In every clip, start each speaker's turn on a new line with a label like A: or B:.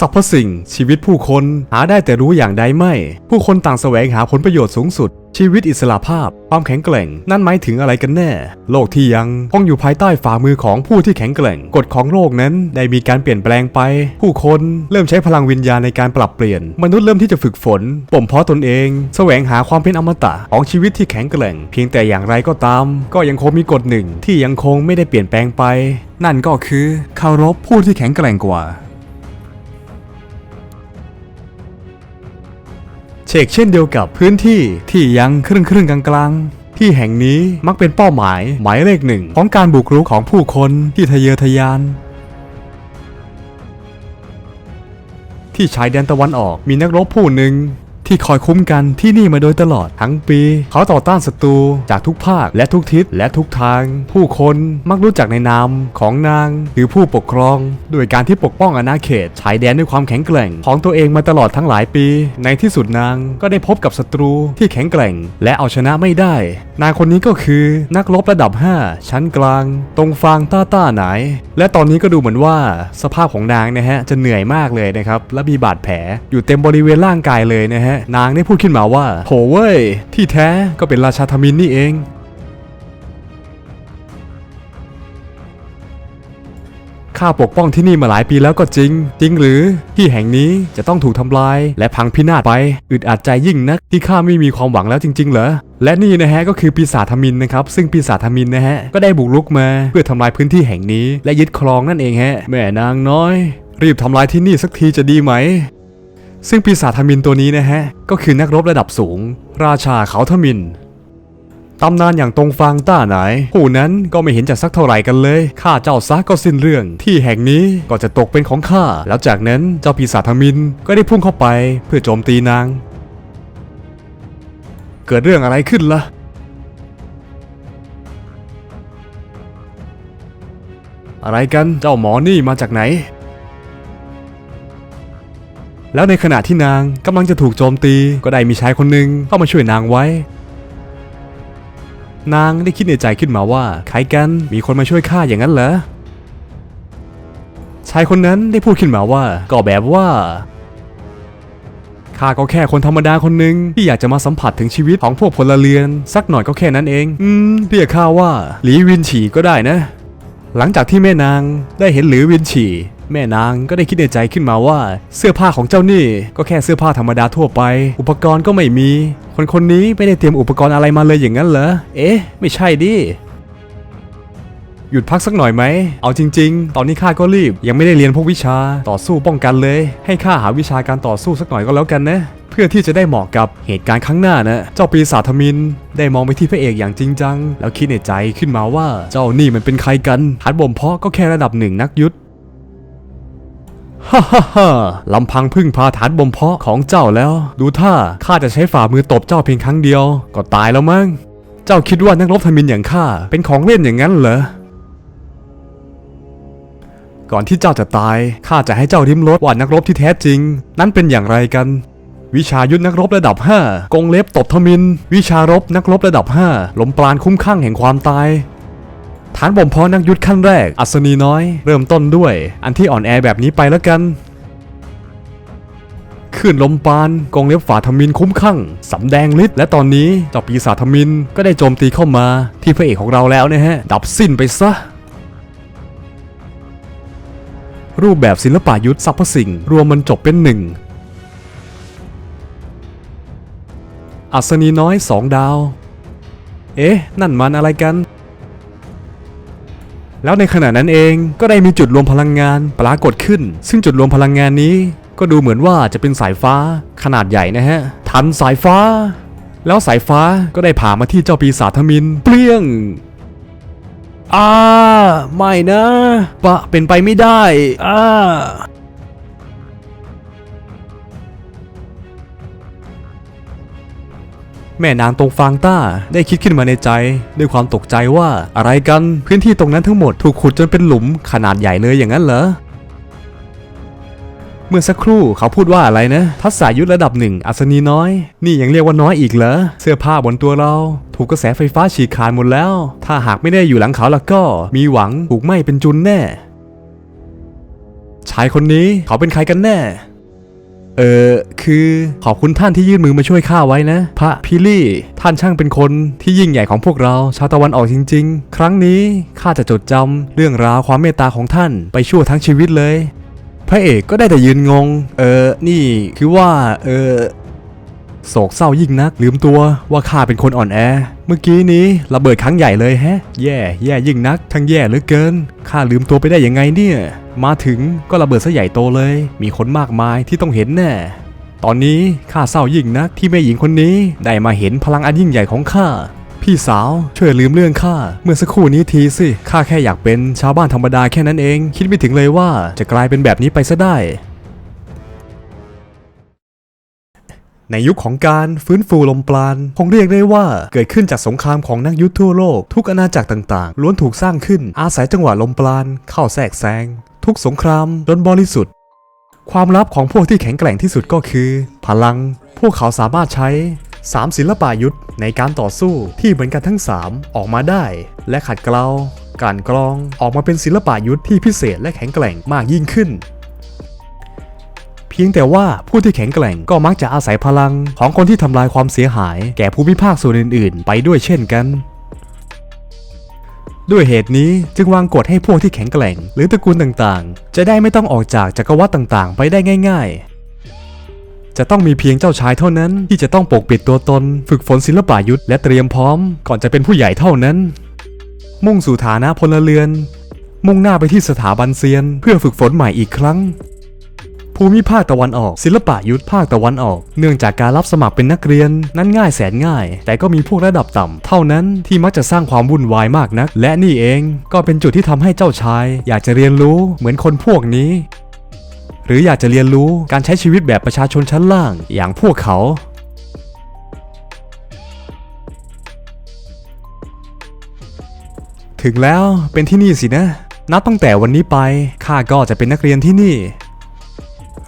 A: สรรพสิ่ง ชีวิตผู้คนหาได้แต่รู้อย่างใดไม่ ผู้คนต่างแสวงหาผลประโยชน์สูงสุด ชีวิตอิสระภาพ ความแข็งแกร่ง นั่นหมายถึงอะไรกันแน่ โลกที่ยังคงอยู่ภายใต้ฝ่ามือของผู้ที่แข็งแกร่งกฎของโลกนั้นได้มีการเปลี่ยนแปลงไป ผู้คนเริ่มใช้พลังวิญญาณในการปรับเปลี่ยน มนุษย์เริ่มที่จะฝึกฝนบ่มเพาะตนเอง แสวงหาความเป็นอมตะของชีวิตที่แข็งแกร่ง เพียงแต่อย่างไรก็ตาม ก็ยังคงมีกฎหนึ่งที่ยังคงไม่ได้เปลี่ยนแปลงไป นั่นก็คือเคารพผู้ที่แข็งแกร่งกว่า เชกเช่นเดียวกับพื้นที่ที่ยังครึ่งครึ่งๆกลางๆที่แห่งนี้มักเป็นเป้าหมายหมายเลขหนึ่งของการบุกรุกของผู้คนที่ทะเยอทะยาน ที่ชายแดนตะวันออกมีนักรบผู้หนึ่ง ที่คอยคุ้มกันที่นี่มาโดยตลอดทั้งปี เขาต่อต้านศัตรูจากทุกภาคและทุกทิศและทุกทาง ผู้คนมักรู้จักในนามของนาง หรือผู้ปกครอง โดยการที่ปกป้องอาณาเขตชายแดนด้วยความแข็งแกร่ง ของตัวเองมาตลอดทั้งหลายปี ในที่สุดนางก็ได้พบกับศัตรูที่แข็งแกร่ง และเอาชนะไม่ได้ นางคนนี้ก็คือนักรบระดับ 5 ชั้นกลาง ตรงฟางต้าต้าไหน และตอนนี้ก็ดูเหมือนว่าสภาพของนางนะฮะจะเหนื่อยมากเลยนะครับและมีบาดแผลอยู่เต็มบริเวณร่างกายเลยนะฮะนางได้พูดขึ้นมาว่าโถเว้ย ที่แท้ก็เป็นราชาธมินนี่เองข้าปกป้องที่นี่มาหลายปีแล้วก็จริง จริงหรือที่แห่งนี้จะต้องถูกทำลาย และพังพินาศไป อึดอัดใจยิ่งนัก ที่ข้าไม่มีความหวังแล้วจริง ๆ เหรอและนี่นะฮะก็คือปีศาจทมินนะครับ ซึ่งปีศาจทมินนะฮะก็ได้บุกรุกมาเพื่อทำลายพื้นที่แห่งนี้ และยึดครองนั่นเองฮะแม่นางน้อย รีบทำลายที่นี่สักทีจะดีไหม ซึ่งปีศาจทมินตัวนี้นะฮะ ก็คือนักรบระดับสูง ราชาเขาทมินตำนานอย่างตรงฟางต้าไหน ผู้นั้นก็ไม่เห็นจะสักเท่าไหร่กันเลย ข้าเจ้าซักก็สิ้นเรื่อง ที่แห่งนี้ก็จะตกเป็นของข้า แล้วจากนั้นเจ้าปีศาจทมินก็ได้พุ่งเข้าไปเพื่อโจมตีนาง เกิดเรื่องอะไรขึ้นล่ะ อะไรกันเจ้าหมอนี่มาจากไหน แล้วในขณะที่นางกำลังจะถูกโจมตีก็ได้มีชายคนหนึ่งเข้ามาช่วยนางไว้ นางได้คิดในใจขึ้นมาว่าใครกันมีคนมาช่วยข้าอย่างนั้นเหรอชายคนนั้นได้พูดขึ้นมาว่าก็แบบว่าข้าก็แค่คนธรรมดาคนหนึ่งที่อยากจะมาสัมผัสถึงชีวิตของพวกพลเรือน สักหน่อยก็แค่นั้นเอง อืมเรียกข้าว่าหลีวินฉีก็ได้นะ หลังจากที่แม่นางได้เห็นหรือวินฉี แม่นางก็ได้คิดในใจขึ้นมาว่า เสื้อผ้าของเจ้านี่ ก็แค่เสื้อผ้าธรรมดาทั่วไป อุปกรณ์ก็ไม่มี คนคนนี้ไม่ได้เตรียมอุปกรณ์อะไรมาเลยอย่างนั้นเหรอ เอ๊ะ ไม่ใช่ดิหยุดพักสักหน่อยไหม เอาจริง ๆ ตอนนี้ข้าก็รีบ ยังไม่ได้เรียนพวกวิชาต่อสู้ป้องกันเลย ให้ข้าหาวิชาการต่อสู้สักหน่อยก็แล้วกันนะ เพื่อที่จะได้เหมาะกับเหตุการณ์ข้างหน้านะ เจ้าปีศาจทมิน ได้มองไปที่พระเอกอย่างจริงจัง แล้วคิดในใจขึ้นมาว่า เจ้านี่มันเป็นใครกัน หัดบ่มเพาะก็แค่ระดับหนึ่งนักยุทธ ฮ่าฮ่าฮ่าลำพังพึ่งพาฐานบ่มเพาะของเจ้าแล้ว ดูท่าข้าจะใช้ฝ่ามือตบเจ้าเพียงครั้งเดียว ก็ตายแล้วมั้ง เจ้าคิดว่านักรบทมินอย่างข้าเป็นของเล่นอย่างนั้นเหรอ ก่อนที่เจ้าจะตายข้าจะให้เจ้าริมรสว่านักรบที่แท้จริง นั้นเป็นอย่างไรกัน วิชายุทธนักรบระดับ 5 กงเล็บตบทมิน วิชารบนักรบระดับ 5 ลมปราณคุ้มข้างแห่งความตาย ฐานบ่มเพาะนักยุทธขั้นแรก อัศนีน้อย เริ่มต้นด้วย อันที่อ่อนแอแบบนี้ไปแล้วกันขึ้นลมปานกองเล็บฝ่าทมินคุ้มข้างสำแดงฤทธิ์และตอนนี้เจ้าปีศาจทมินก็ได้โจมตีเข้ามาที่พระเอกของเราแล้วนะฮะ ดับสิ้นไปซะ รูปแบบศิลปะยุทธสรรพสิ่ง รวมมันจบเป็นหนึ่งอัศนีน้อยสองดาว เอ๊ะ นั่นมันอะไรกัน แล้วในขณะนั้นเองก็ได้มีจุดรวมพลังงานปรากฏขึ้น ซึ่งจุดรวมพลังงานนี้ ก็ดูเหมือนว่าจะเป็นสายฟ้าขนาดใหญ่นะฮะ ทันสายฟ้า แล้วสายฟ้าก็ได้ผ่ามาที่เจ้าปีศาจทมินเปรี้ยงอ่าไม่นะปะเป็นไปไม่ได้อ่า แม่นางตรงฟางต้าได้คิดขึ้นมาในใจ ด้วยความตกใจว่าอะไรกันพื้นที่ตรงนั้นทั้งหมดถูกขุดจนเป็นหลุมขนาดใหญ่เลยอย่างนั้นเหรอเมื่อสักครู่เขาพูดว่าอะไรนะ ทักษะยุทธระดับหนึ่งอัศนีน้อย นี่ยังเรียกว่าน้อยอีกเหรอ เสื้อผ้าบนตัวเรา ถูกกระแสไฟฟ้าฉีกขาดหมดแล้ว ถ้าหากไม่ได้อยู่หลังเขาแล้วก็มีหวังถูกไหม้เป็นจุนแน่ ชายคนนี้เขาเป็นใครกันแน่ เออคือขอบคุณท่านที่ยื่นมือมาช่วยข้าไว้นะ พระพิลี่ ท่านช่างเป็นคนที่ยิ่งใหญ่ของพวกเราชาวตะวันออกจริง ๆ ครั้งนี้ข้าจะจดจำเรื่องราวความเมตตาของท่านไปชั่วทั้งชีวิตเลย พระเอกก็ได้แต่ยืนงง เออนี่คือว่า เออโศกเศร้ายิ่งนัก ลืมตัวว่าข้าเป็นคนอ่อนแอ เมื่อกี้นี้ระเบิดครั้งใหญ่เลยแฮะ แย่ แย่ยิ่งนัก ทั้งแย่เหลือเกินข้าลืมตัวไปได้ยังไงเนี่ย มาถึงก็ระเบิดซะใหญ่โตเลย มีคนมากมายที่ต้องเห็นแน่ ตอนนี้ข้าเศร้ายิ่งนักที่แม่หญิงคนนี้ได้มาเห็นพลังอันยิ่งใหญ่ของข้าพี่สาวช่วยลืมเรื่องข้าเมื่อสักครู่นี้ทีสิข้าแค่อยากเป็นชาวบ้านธรรมดาแค่นั้นเอง คิดไม่ถึงเลยว่าจะกลายเป็นแบบนี้ไปซะได้ ในยุคของการฟื้นฟูลมปราณคงเรียกได้ว่าเกิดขึ้นจากสงครามของนักยุทธทั่วโลก ทุกอาณาจักรต่างๆล้วนถูกสร้างขึ้นอาศัยจังหวะลมปราณเข้าแทรกแซง ทุกสงครามล้นบริสุทธิ์ ความลับของพวกที่แข็งแกร่งที่สุดก็คือ พลัง พวกเขาสามารถใช้ 3 ศิลปะยุทธในการต่อสู้ที่เหมือนกันทั้ง 3 ออกมาได้ และขัดเกลาการกรองออกมาเป็นศิลปะยุทธที่พิเศษและแข็งแกร่งมากยิ่งขึ้น เพียงแต่ว่าผู้ที่แข็งแกร่งก็มักจะอาศัยพลังของคนที่ทำลายความเสียหาย แก่ภูมิภาคส่วนอื่น ๆ ไปด้วยเช่นกัน ด้วยเหตุนี้จึงวางกฎให้พวกที่แข็งแกร่ง หรือตระกูลต่างๆ จะได้ไม่ต้องออกจากจักรวรรดิต่างๆ ไปได้ง่าย ๆ จะต้องมีเพียงเจ้าชายเท่านั้น ที่จะต้องปกปิดตัวตน ฝึกฝนศิลปะยุทธและเตรียมพร้อม ก่อนจะเป็นผู้ใหญ่เท่านั้น มุ่งสู่ฐานะพลเรือน มุ่งหน้าไปที่สถาบันเซียน เพื่อฝึกฝนใหม่อีกครั้ง ภูมิภาคตะวันออก ศิลปะยุทธภาคตะวันออก เนื่องจากการรับสมัครเป็นนักเรียน นั้นง่ายแสนง่าย แต่ก็มีพวกระดับต่ำเท่านั้นที่มักจะสร้างความวุ่นวายมากนัก และนี่เองก็เป็นจุดที่ทำให้เจ้าชาย อยากจะเรียนรู้เหมือนคนพวกนี้หรืออยากจะเรียนรู้การใช้ชีวิตแบบประชาชนชั้นล่างอย่างพวกเขา ถึงแล้วเป็นที่นี่สินะ นับตั้งแต่วันนี้ไปข้าก็จะเป็นนักเรียนที่นี่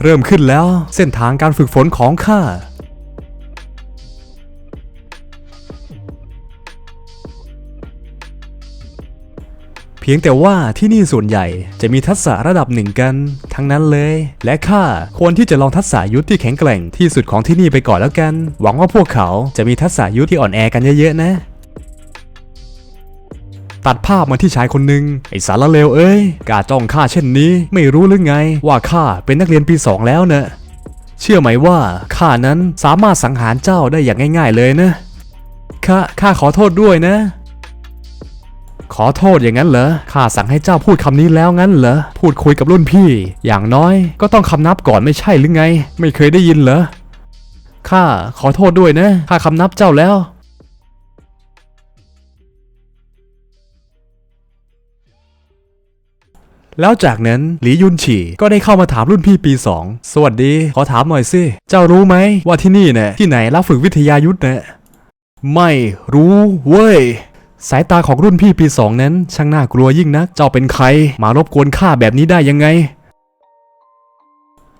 A: เริ่มขึ้นแล้วเส้นทางการฝึกฝนของข้าเพียงแต่ว่าที่นี่ส่วนใหญ่จะมีทักษะระดับหนึ่งกัน ทั้งนั้นเลย และข้าควรที่จะลองทักษะยุทธที่แข็งแกร่งที่สุดของที่นี่ไปก่อนแล้วกัน หวังว่าพวกเขาจะมีทักษะยุทธที่อ่อนแอกันเยอะๆนะ ตัดภาพมาที่ชายคนหนึ่งไอสารเลวเอ้ยกล้าจ้องข้าเช่นนี้ ไม่รู้หรือไง ว่าข้าเป็นนักเรียนปีสองแล้วเนะเชื่อไหมว่าข้านั้นสามารถสังหารเจ้าได้อย่างง่ายๆเลยนะข้าข้าขอโทษด้วยนะ ขอโทษอย่างนั้นเหรอข้าสั่งให้เจ้าพูดคำนี้แล้วงั้นเหรอพูดคุยกับรุ่นพี่ อย่างน้อยก็ต้องคำนับก่อนไม่ใช่หรือไง ไม่เคยได้ยินเหรอข้าขอโทษด้วยนะข้าคำนับเจ้าแล้ว แล้วจากนั้นหลียุนฉีก็ได้เข้ามาถามรุ่นพี่ปี 2 สวัสดี ขอถามหน่อยสิเจ้ารู้ไหมว่าที่นี่เนี่ยที่ไหนรับฝึกวิทยายุทธ์เนี่ยไม่รู้เว้ยสายตาของรุ่นพี่ปี2นั้น ช่างน่ากลัวยิ่งนักเจ้าเป็นใคร มารบกวนข้าแบบนี้ได้ยังไง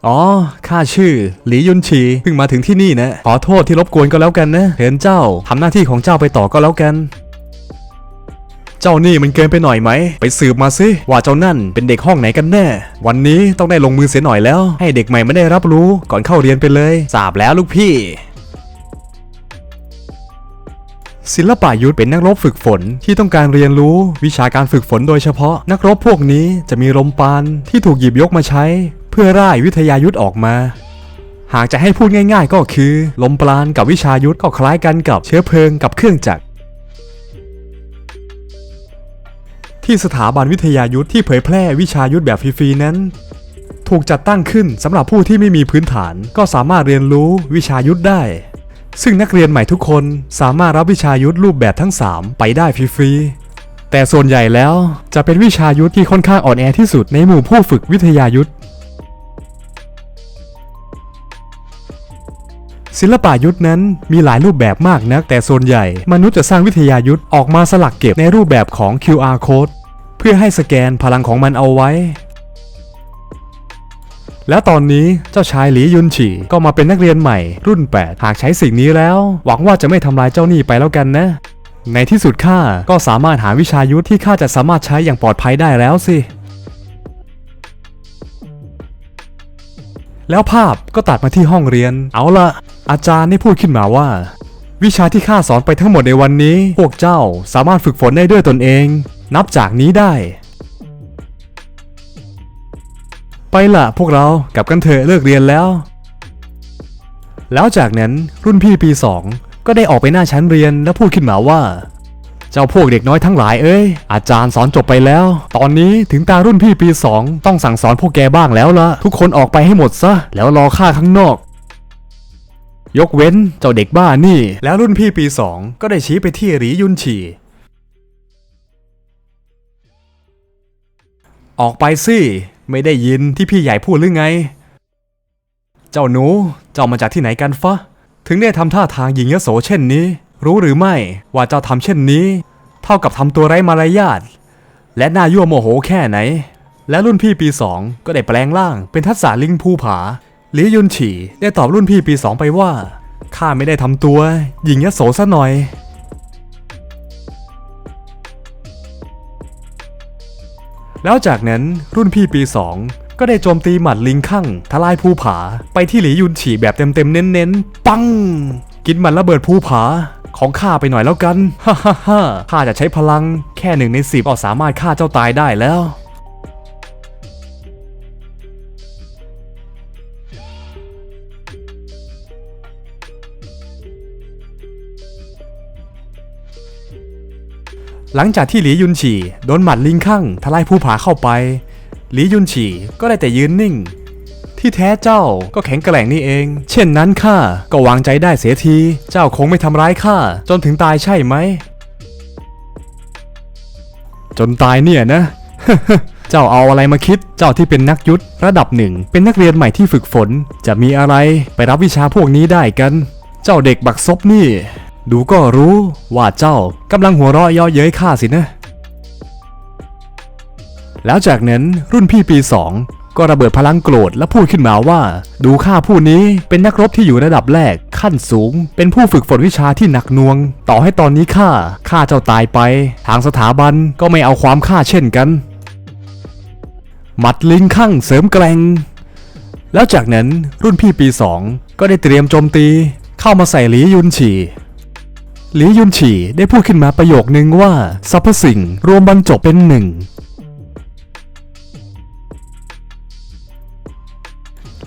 A: อ๋อ ข้าชื่อ หลียุนฉีเพิ่งมาถึงที่นี่นะ ขอโทษที่รบกวนก็แล้วกันนะเห็นเจ้าทำหน้าที่ของเจ้าไปต่อก็แล้วกัน เจ้านี่มันเกินไปหน่อยไหม ไปสืบมาสิว่าเจ้านั่นเป็นเด็กห้องไหนกันแน่ วันนี้ต้องได้ลงมือเสียหน่อยแล้ว ให้เด็กใหม่ไม่ได้รับรู้ก่อนเข้าเรียนไปเลยทราบแล้วลูกพี่ศิลปะยุทธเป็นนักรบฝึกฝนที่ต้องการเรียนรู้วิชาการฝึกฝนโดยเฉพาะ นักรบพวกนี้จะมีลมปานที่ถูกหยิบยกมาใช้ เพื่อร่ายวิทยายุทธออกมา หากจะให้พูดง่าย ๆ ก็คือ ลมปราณกับวิชายุทธก็คล้ายกันกับเชื้อเพลิงกับเครื่องจักร ที่สถาบันวิทยายุทธที่เผยแพร่วิชายุทธแบบฟรีๆนั้น ถูกจัดตั้งขึ้นสำหรับผู้ที่ไม่มีพื้นฐาน ก็สามารถเรียนรู้วิชายุทธได้ ซึ่งนักเรียนใหม่ทุกคนสามารถรับวิชายุทธรูปแบบทั้ง 3 ไปได้ฟรีๆแต่ส่วนใหญ่แล้วจะเป็นวิชายุทธที่ค่อนข้างอ่อนแอที่สุดในหมู่ผู้ฝึกวิทยายุทธศิลปะยุทธนั้นมีหลายรูปแบบมากนัก แต่ส่วนใหญ่ มนุษย์จะสร้างวิทยายุทธออกมาสลักเก็บในรูปแบบของ QR code เพื่อให้สแกนพลังของมันเอาไว้ แล้วตอนนี้เจ้าชายหลียุนฉีก็มาเป็นนักเรียนใหม่ รุ่น 8 หากใช้สิ่งนี้แล้ว หวังว่าจะไม่ทำลายเจ้าหนี้ไปแล้วกันนะ ในที่สุดข้าก็สามารถหาวิชายุทธที่ข้าจะสามารถใช้อย่างปลอดภัยได้แล้วสิแล้วภาพก็ตัดมาที่ห้องเรียน เอาละอาจารย์ได้พูดขึ้นมาว่า วิชาที่ข้าสอนไปทั้งหมดในวันนี้ พวกเจ้าสามารถฝึกฝนได้ด้วยตนเอง นับจากนี้ได้ ไปละพวกเรากลับกันเถอะเลิกเรียนแล้ว แล้วจากนั้นรุ่นพี่ปีสองก็ได้ออกไปหน้าชั้นเรียนแล้วพูดขึ้นมาว่า เจ้าพวกเด็กน้อยทั้งหลายเอ้ยอาจารย์สอนจบไปแล้ว ตอนนี้ถึงตารุ่นพี่ปีสองต้องสั่งสอนพวกแกบ้างแล้วละทุกคนออกไปให้หมดซะแล้วรอข้าข้างนอกยกเว้นเจ้าเด็กบ้านี่ แล้วรุ่นพี่ปีสองก็ได้ชี้ไปที่หรียุนฉี ออกไปสิ ไม่ได้ยินที่พี่ใหญ่พูดหรือไง เจ้าหนู เจ้ามาจากที่ไหนกันฟะ ถึงได้ทำท่าทางหญิงยโสเช่นนี้ รู้หรือไม่ว่าเจ้าทำเช่นนี้ เท่ากับทำตัวไร้มารยาท และน่ายั่วโมโหแค่ไหน และรุ่นพี่ปีสองก็ได้แปลงร่างเป็นทัศาลิงภูผาหลียุนฉีได้ตอบรุ่นพี่ปีสองไปว่าข้าไม่ได้ทำตัวหญิงยโสซะหน่อย แล้วจากนั้นรุ่นพี่ปีสองก็ได้โจมตีหมัดลิงข้างทลายภูผา ไปที่หลียุนฉีแบบเต็มๆเน้นๆ ปัง กินหมันระเบิดภูผาของข้าไปหน่อยแล้วกัน ฮ่าฮ่าฮ่าข้าจะใช้พลังแค่หนึ่งในสิบก็สามารถฆ่าเจ้าตายได้แล้ว หลังจากที่หลียุนฉีโดนหมัดลิงข้างทลายภูผาเข้าไป หลียุนฉีก็ได้แต่ยืนนิ่ง ที่แท้เจ้าก็แข็งแกร่งนี่เอง เช่นนั้นข้าก็วางใจได้เสียที เจ้าคงไม่ทำร้ายข้าจนถึงตายใช่ไหม จนตายเนี่ยนะ เจ้าเอาอะไรมาคิด เจ้าที่เป็นนักยุทธระดับหนึ่ง เป็นนักเรียนใหม่ที่ฝึกฝน จะมีอะไรไปรับวิชาพวกนี้ได้กัน เจ้าเด็กบักซบนี่ ดูก็รู้ว่าเจ้ากำลังหัวเราะเย่อเย้ยข้าสินะ แล้วจากนั้นรุ่นพี่ปีสองก็ระเบิดพลังโกรธและพูดขึ้นมาว่า ดูข้าผู้นี้เป็นนักรบที่อยู่ระดับแรกขั้นสูง เป็นผู้ฝึกฝนวิชาที่หนักหน่วง ต่อให้ตอนนี้ข้าข้าเจ้าตายไป ทางสถาบันก็ไม่เอาความข้าเช่นกันหมัดลิงข้างเสริมแกร่งแล้วจากนั้นรุ่นพี่ปีสองก็ได้เตรียมโจมตี เข้ามาใส่หลียุนฉี หลียุนฉีได้พูดขึ้นมาประโยคนึงว่าสรรพสิ่งรวมบรรจบเป็นหนึ่ง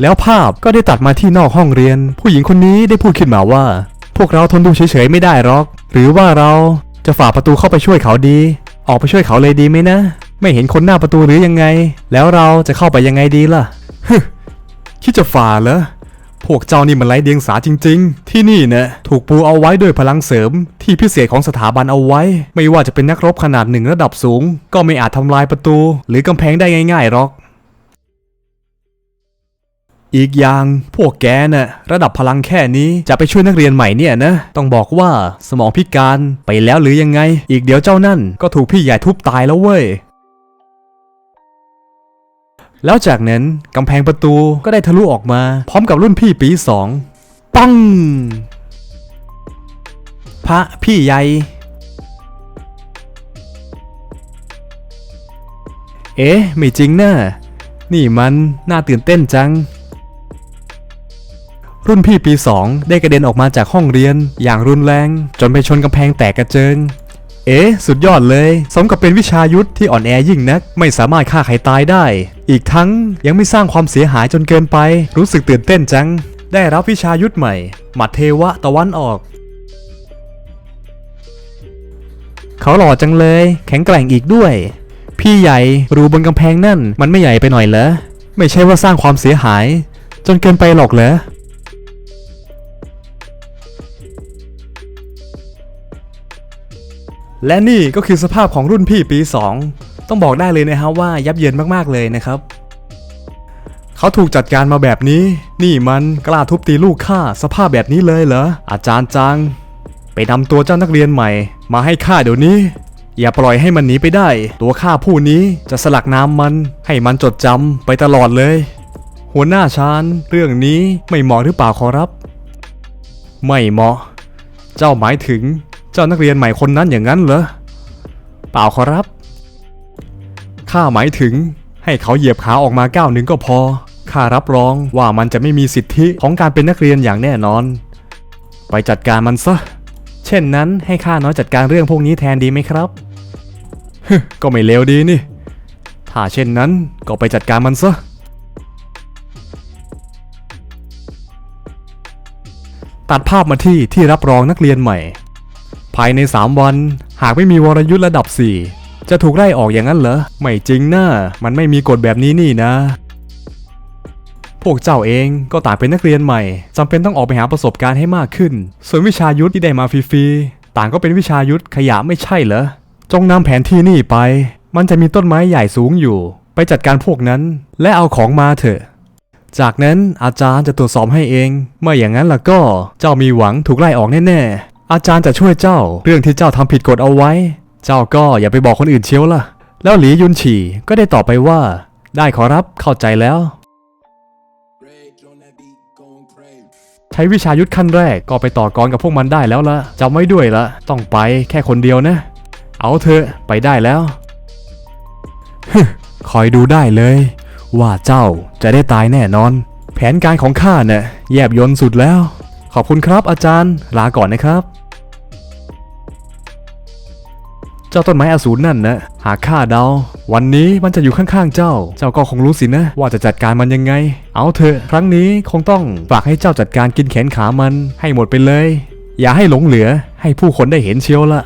A: แล้วภาพก็ได้ตัดมาที่นอกห้องเรียน ผู้หญิงคนนี้ได้พูดขึ้นมาว่า พวกเราทนดูเฉยๆไม่ได้หรอก หรือว่าเราจะฝ่าประตูเข้าไปช่วยเขาดี ออกไปช่วยเขาเลยดีไหมนะ ไม่เห็นคนหน้าประตูหรือยังไง แล้วเราจะเข้าไปยังไงดีล่ะฮึคิดจะฝ่าเหรอ พวกเจ้านี่มันไร้เดียงสาจริง ๆ ที่นี่นะถูกปูเอาไว้ด้วยพลังเสริม ที่พิเศษของสถาบันเอาไว้ ไม่ว่าจะเป็นนักรบขนาดหนึ่งระดับสูง ก็ไม่อาจทำลายประตู หรือกำแพงได้ง่ายๆหรอก อีกอย่างพวกแกน่ะระดับพลังแค่นี้จะไปช่วยนักเรียนใหม่เนี่ยนะ ต้องบอกว่าสมองพิการไปแล้วหรือยังไง อีกเดี๋ยวเจ้านั่นก็ถูกพี่ใหญ่ทุบตายแล้วเว้ย แล้วจากนั้นกำแพงประตูก็ได้ทะลุออกมา พร้อมกับรุ่นพี่ปีสองปัง พระพี่ใหญ่เอ๊ะ ไม่จริงนะ่ะนี่มันน่าตื่นเต้นจัง รุ่นพี่ปีสองได้กระเด็นออกมาจากห้องเรียนอย่างรุนแรง จนไปชนกำแพงแตกกระเจิง เอ๊ะ สุดยอดเลย สมกับเป็นวิชายุทธที่อ่อนแอยิ่งนัก ไม่สามารถฆ่าใครตายได้ อีกทั้งยังไม่สร้างความเสียหายจนเกินไป รู้สึกตื่นเต้นจัง ได้รับวิชายุทธใหม่ หมัดเทวะตะวันออก เขาหล่อจังเลย แข็งแกร่งอีกด้วย พี่ใหญ่รูบนกำแพงนั่น มันไม่ใหญ่ไปหน่อยเหรอ ไม่ใช่ว่าสร้างความเสียหาย จนเกินไปหรอกเหรอและนี่ก็คือสภาพของรุ่นพี่ปี 2 ต้องบอกได้เลยนะฮะว่ายับเยินมากๆเลยนะครับ เขาถูกจัดการมาแบบนี้ นี่มันกล้าทุบตีลูกข้าสภาพแบบนี้เลยเหรออาจารย์จัง ไปนำตัวเจ้านักเรียนใหม่ มาให้ข้าเดี๋ยวนี้ อย่าปล่อยให้มันหนีไปได้ ตัวข้าผู้นี้จะสลักน้ำมัน ให้มันจดจำไปตลอดเลย หัวหน้าชานเรื่องนี้ไม่เหมาะหรือเปล่าขอรับ ไม่เหมาะ เจ้าหมายถึงเจ้านักเรียนใหม่คนนั้นอย่างนั้นเหรอเปล่าขอรับ ข้าหมายถึง ให้เขาเหยียบขาออกมาก้าวหนึ่งก็พอ ข้ารับรองว่ามันจะไม่มีสิทธิของการเป็นนักเรียนอย่างแน่นอน ไปจัดการมันซะ เช่นนั้นให้ข้าน้อยจัดการเรื่องพวกนี้แทนดีไหมครับฮึก็ไม่เลวดีนี่ ถ้าเช่นนั้นก็ไปจัดการมันซะ ตัดภาพมาที่ที่รับรองนักเรียนใหม่ ภายใน 3 วันหากไม่มีวรยุทธ์ระดับ 4 จะถูกไล่ออกอย่างนั้นเหรอ ไม่จริงนะ มันไม่มีกฎแบบนี้นี่นะ พวกเจ้าเองก็ต่างเป็นนักเรียนใหม่จำเป็นต้องออกไปหาประสบการณ์ให้มากขึ้น ส่วนวิชายุทธที่ได้มาฟรีๆ ต่างก็เป็นวิชายุทธขยะไม่ใช่เหรอ จงนำแผนที่นี่ไป มันจะมีต้นไม้ใหญ่สูงอยู่ ไปจัดการพวกนั้นและเอาของมาเถอะ จากนั้นอาจารย์จะตรวจสอบให้เอง เมื่ออย่างนั้นล่ะก็เจ้ามีหวังถูกไล่ออกแน่ๆอาจารย์จะช่วยเจ้าเรื่องที่เจ้าทำผิดกฎเอาไว้ เจ้าก็อย่าไปบอกคนอื่นเชียวล่ะ แล้วหลียุนฉีก็ได้ตอบไปว่า ได้ขอรับเข้าใจแล้ว ใช้วิชายุทธขั้นแรกก็ไปต่อกรกับพวกมันได้แล้วละจำไว้ด้วยละต้องไปแค่คนเดียวนะ เอาเถอะไปได้แล้วฮึคอยดูได้เลย ว่าเจ้าจะได้ตายแน่นอน แผนการของข้าเนะ่ะแยบยนต์สุดแล้ว ขอบคุณครับอาจารย์ลาก่อนนะครับ เจ้าต้นไม้อสูรนั่นนะ หากข้าเดา วันนี้มันจะอยู่ข้างๆเจ้า เจ้าก็คงรู้สินะ ว่าจะจัดการมันยังไง เอาเถอะ ครั้งนี้คงต้องฝากให้เจ้าจัดการกินแขนขามันให้หมดไปเลย อย่าให้หลงเหลือให้ผู้คนได้เห็นเชียวละ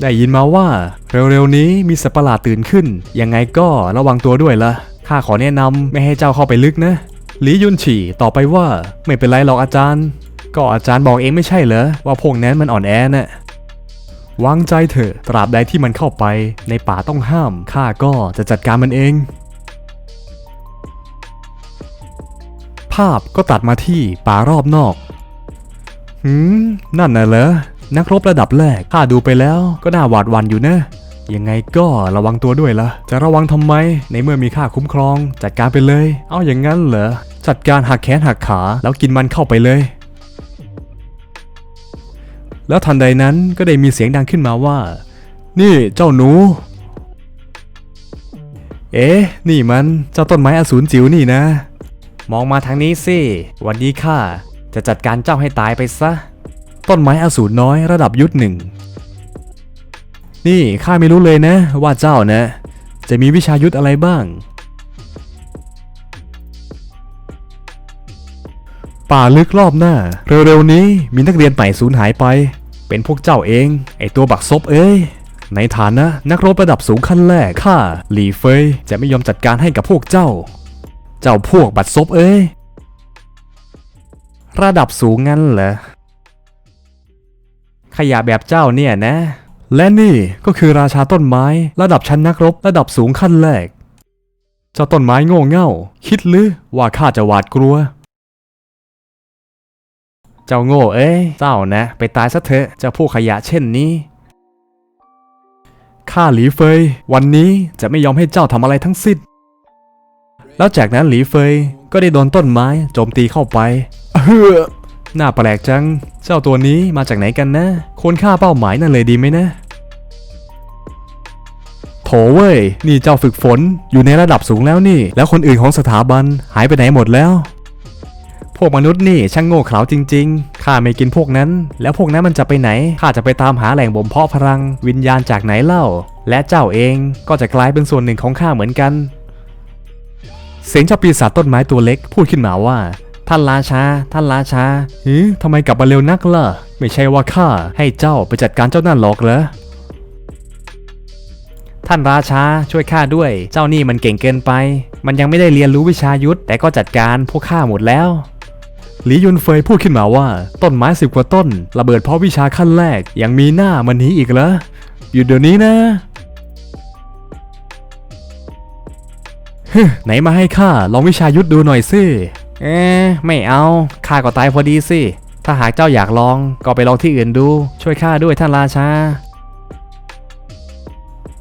A: ได้ยินมาว่าเร็วๆนี้มีสัตว์ประหลาดตื่นขึ้น ยังไงก็ระวังตัวด้วยละข้าขอแนะนำไม่ให้เจ้าเข้าไปลึกนะหลียุนฉีต่อไปว่าไม่เป็นไรหรอกอาจารย์ ก็อาจารย์บอกเองไม่ใช่เหรอว่าพวกนั้นมันอ่อนแอน่ะ วางใจเถอะ ตราบใดที่มันเข้าไปในป่าต้องห้าม ข้าก็จะจัดการมันเอง ภาพก็ตัดมาที่ป่ารอบนอก หืม นั่นน่ะเหรอ นักรบระดับแรก ข้าดูไปแล้วก็น่าหวาดหวั่นอยู่นะ ยังไงก็ระวังตัวด้วยละจะระวังทำไม ในเมื่อมีข้าคุ้มครอง จัดการไปเลย เอาอย่างนั้นเหรอ จัดการหักแขนหักขาแล้วกินมันเข้าไปเลย แล้วทันใดนั้นก็ได้มีเสียงดังขึ้นมาว่า นี่เจ้าหนู เอ๊ะ นี่มันเจ้าต้นไม้อสูรจิ๋วนี่นะ มองมาทางนี้สิ วันนี้ข้าจะจัดการเจ้าให้ตายไปซะ ต้นไม้อสูรน้อยระดับยุทธหนึ่ง นี่ข้าไม่รู้เลยนะว่าเจ้านะ จะมีวิชายุทธอะไรบ้าง ป่าลึกรอบหน้า เร็วๆนี้มีนักเรียนใหม่สูญหายไป เป็นพวกเจ้าเอง ไอตัวบักซบเอ้ย ในฐานะนักรบระดับสูงขั้นแรกข้าหลีเฟยจะไม่ยอมจัดการให้กับพวกเจ้า เจ้าพวกบัดซบเอ้ย ระดับสูงงั้นเหรอขยะแบบเจ้าเนี่ยนะ และนี่ก็คือราชาต้นไม้ ระดับชั้นนักรบระดับสูงขั้นแรก เจ้าต้นไม้โง่เง่า คิดหรือว่าข้าจะหวาดกลัว เจ้าโง่เอ้ยเจ้านะ ไปตายซะเถอะเจ้าผู้ขยะเช่นนี้ข้าหลีเฟย วันนี้จะไม่ยอมให้เจ้าทำอะไรทั้งสิ้น แล้วจากนั้นหลีเฟยก็ได้โดนต้นไม้โจมตีเข้าไปเฮ้อน่าแปลกจัง เจ้าตัวนี้มาจากไหนกันนะคนฆ่าเป้าหมายนั่นเลยดีไหมนะ โถเว้ย นี่เจ้าฝึกฝนอยู่ในระดับสูงแล้วนี่ แล้วคนอื่นของสถาบันหายไปไหนหมดแล้ว พวกมนุษย์นี่ช่างโง่เขลาจริง ๆ ข้าไม่กินพวกนั้น แล้วพวกนั้นมันจะไปไหน ข้าจะไปตามหาแหล่งบ่มเพาะพลัง วิญญาณจากไหนเล่า และเจ้าเองก็จะกลายเป็นส่วนหนึ่งของข้าเหมือนกัน เสียงเจ้าปีศาจต้นไม้ตัวเล็กพูดขึ้นมาว่า ท่านราชา ท่านราชาหือทำไมกลับมาเร็วนักล่ะ ไม่ใช่ว่าข้าให้เจ้าไปจัดการเจ้านั่นหรอกเหรอท่านราชาช่วยข้าด้วย เจ้านี่มันเก่งเกินไป มันยังไม่ได้เรียนรู้วิชายุทธแต่ก็จัดการพวกข้าหมดแล้ว หลียุนเฟยพูดขึ้นมาว่า ต้นไม้สิบกว่าต้น ระเบิดเพราะวิชาขั้นแรก ยังมีหน้ามันนี้อีกเหรออยู่เดี๋ยวนี้นะไหนมาให้ข้าลองวิชายุทธดูหน่อยสิเอ๊ไม่เอาข้าก็ตายพอดีสิถ้าหากเจ้าอยากลองก็ไปลองที่อื่นดู ช่วยข้าด้วยท่านราชา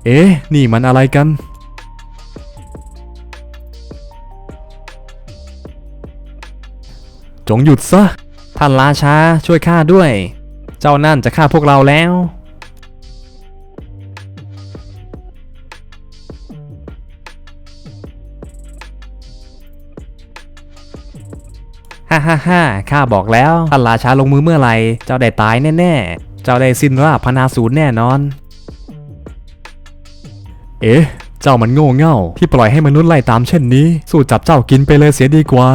A: เอ๊ะ นี่มันอะไรกัน จงหยุดซะ ท่านราชาช่วยข้าด้วย เจ้านั่นจะฆ่าพวกเราแล้ว ฮ่าฮ่าฮ่าข้าบอกแล้ว ท่านราชาลงมือเมื่อไหร่ เจ้าได้ตายแน่ๆ เจ้าได้สิ้นราพนาศูนย์แน่นอน เอ๊ะ เจ้ามันโง่เง่า ที่ปล่อยให้มนุษย์ไล่ตามเช่นนี้ สู้จับเจ้ากินไปเลยเสียดีกว่า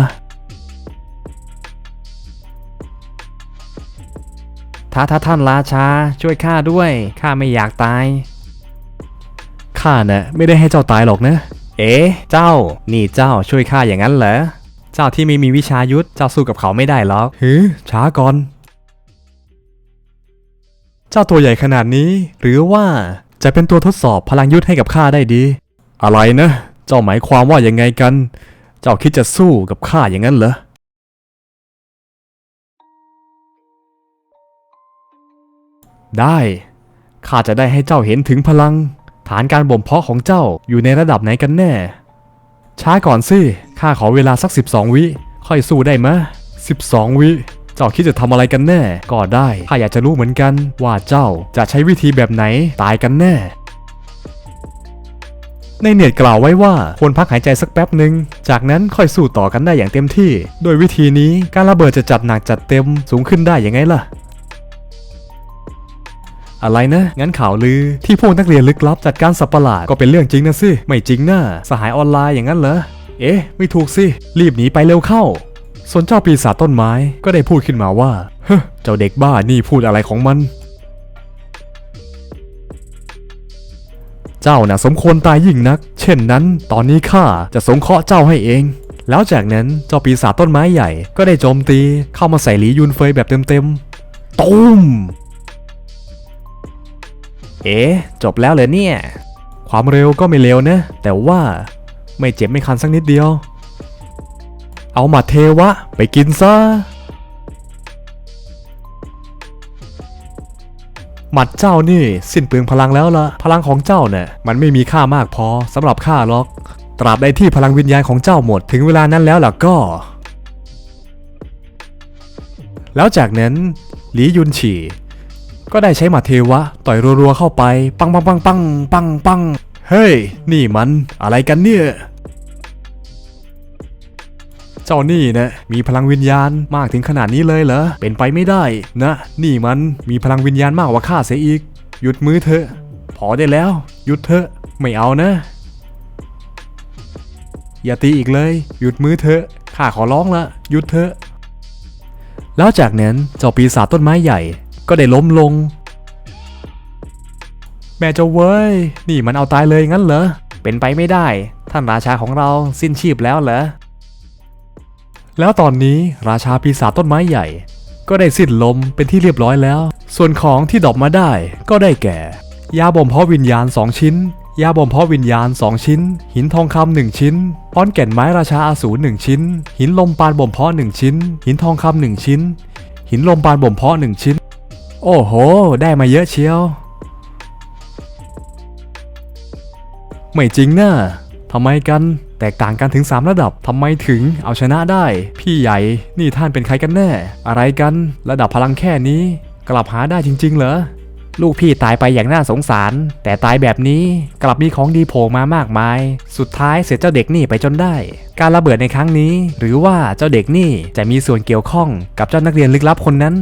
A: ท้าท้าท่านราชาช่วยข้าด้วยข้าไม่อยากตายข้าน่ะไม่ได้ให้เจ้าตายหรอกนะ เอ๊ะเจ้า นี่เจ้าช่วยข้าอย่างนั้นเหรอเจ้าที่ไม่มีวิชายุทธเจ้าสู้กับเขาไม่ได้หรอกหือช้าก่อน เจ้าตัวใหญ่ขนาดนี้ หรือว่าจะเป็นตัวทดสอบพลังยุทธให้กับข้าได้ดี อะไรนะ เจ้าหมายความว่ายังไงกัน เจ้าคิดจะสู้กับข้าอย่างนั้นเหรอ ได้ข้าจะได้ให้เจ้าเห็นถึงพลัง ฐานการบ่มเพาะของเจ้าอยู่ในระดับไหนกันแน่ ช้าก่อนสิข้าขอเวลาสัก 12 วิ ค่อยสู้ได้มะ12 วิ เจ้าคิดจะทำอะไรกันแน่ ก็ได้ข้าอยากจะรู้เหมือนกัน ว่าเจ้าจะใช้วิธีแบบไหนตายกันแน่ ในเน็ตกล่าวไว้ว่าควรพักหายใจสักแป๊บหนึ่งจากนั้นค่อยสู้ต่อกันได้อย่างเต็มที่ โดยวิธีนี้การระเบิดจะจัดหนักจัดเต็มสูงขึ้นได้ยังไงล่ะ อะไรนะ งั้นข่าวลือ ที่พวกนักเรียนลึกลับจัดการสับประหลาดก็เป็นเรื่องจริงนะสิ ไม่จริงนะ่าสหายออนไลน์อย่างนั้นเหรอ เอ๊ะ ไม่ถูกสิ รีบหนีไปเร็วเข้า ส่วนเจ้าปีศาจต้นไม้ก็ได้พูดขึ้นมาว่า เฮ้เจ้าเด็กบ้านี่พูดอะไรของมัน เจ้าน่ะสมควรตายยิ่งนัก เช่นนั้น ตอนนี้ข้าจะสงเคราะห์เจ้าให้เองแล้วจากนั้นเจ้าปีศาจต้นไม้ใหญ่ก็ได้โจมตีเข้ามาใส่หลียุนเฟยแบบเต็มๆตูม เอ๊จบแล้วเลยเนี่ย ความเร็วก็ไม่เร็วนะ แต่ว่าไม่เจ็บไม่คันสักนิดเดียว เอาหมัดเทวะ ไปกินซะหมัดเจ้านี่สิ้นเปลืองพลังแล้วละพลังของเจ้าเนี่ยมันไม่มีค่ามากพอสำหรับข้าหรอก ตราบใดที่พลังวิญญาณของเจ้าหมดถึงเวลานั้นแล้วล่ะก็ แล้วจากนั้นหลียุนฉี่ ก็ได้ใช้หมัดเทวะ ต่อยรัวๆเข้าไป ปังปังปังปังปังปังเฮ้ย นี่มันอะไรกันเนี่ย เจ้านี่นะ มีพลังวิญญาณมากถึงขนาดนี้เลยเหรอ เป็นไปไม่ได้นะ นี่มันมีพลังวิญญาณมากกว่าข้าเสียอีก หยุดมือเถอะ พอได้แล้ว หยุดเถอะ ไม่เอานะ อย่าตีอีกเลย หยุดมือเถอะ ข้าขอร้องละ หยุดเถอะ แล้วจากนั้นเจ้าปีศาจต้นไม้ใหญ่ ก็ได้ล้มลง แม่เจ้าเว้ย นี่มันเอาตายเลยงั้นเหรอ เป็นไปไม่ได้ ท่านราชาของเราสิ้นชีพแล้วเหรอ แล้วตอนนี้ราชาปีศาจต้นไม้ใหญ่ ก็ได้สิ้นลมเป็นที่เรียบร้อยแล้ว ส่วนของที่ดอปมาได้ก็ได้แก่ ยาบ่มเพาะวิญญาณ2ชิ้น ยาบ่มเพาะวิญญาณ2ชิ้น หินทองคำหนึ่งชิ้นป้อนแก่นไม้ราชาอาสูรหนึ่งชิ้น หินลมปานบ่มเพาะหนึ่งชิ้น หินทองคำหนึ่งชิ้นหินลมปานบ่มเพาะหนึ่งชิ้น โอ้โห ได้มาเยอะเชียว ไม่จริงนะ่ะทำไมกันแตกต่างกันถึง 3 ระดับทำไมถึงเอาชนะได้ พี่ใหญ่นี่ท่านเป็นใครกันแน่ อะไรกันระดับพลังแค่นี้ กลับหาได้จริง ๆ เหรอลูกพี่ตายไปอย่างน่าสงสาร แต่ตายแบบนี้กลับมีของดีโผล่มามากมาย สุดท้ายเสร็จเจ้าเด็กนี่ไปจนได้ การระเบิดในครั้งนี้ หรือว่าเจ้าเด็กนี่จะมีส่วนเกี่ยวข้องกับเจ้านักเรียนลึกลับคนนั้น